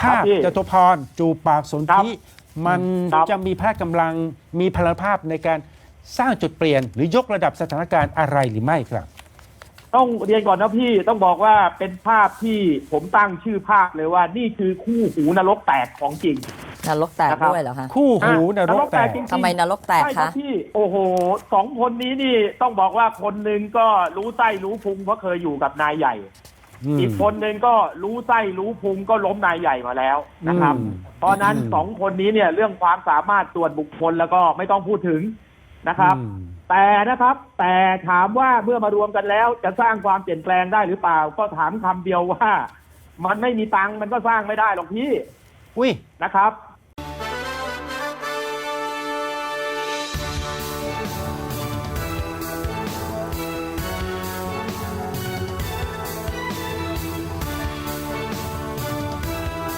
ภาพครับพี่จตุพรจูปากสนครับธิมันครับจะมีพละกำลังมีพลภาพในการสร้างจุดเปลี่ยน หรือยกระดับสถานการณ์อะไรหรือไม่ครับ ต้องเรียนก่อนนะพี่ต้องบอกว่าเป็นภาพที่ผมตั้งชื่อภาพเลยว่า นี่คือคู่หูนรกแตกของจริงนรกแตกนะครับด้วยเหรอคะคู่หูนอะรกแตกจริงๆทำไมนรกแตกใช่ครัคะบพี่โอ้โหสองคนนี้นี่ต้องบอกว่าคนหนึ่งก็รู้ไส้รู้พุงเพราะเคยอยู่กับนายใหญ่ อืมอีกคนหนึ่งก็รู้ไส้รู้พุงก็ล้มนายใหญ่มาแล้วนะครับ อืม เพราะฉะนั้นอืมสองคนนี้เนี่ยเรื่องความสามารถส่วนบุคคลแล้วก็ไม่ต้องพูดถึงนะครับ อืม แต่นะครับ แต่ถามว่าเมื่อมารวมกันแล้วจะสร้างความเปลี่ยนแปลงได้หรือเปล่า ก็ถามคำเดียวว่า มันไม่มีตังค์มันก็สร้างไม่ได้หรอกพี่อุ้ย นะครับ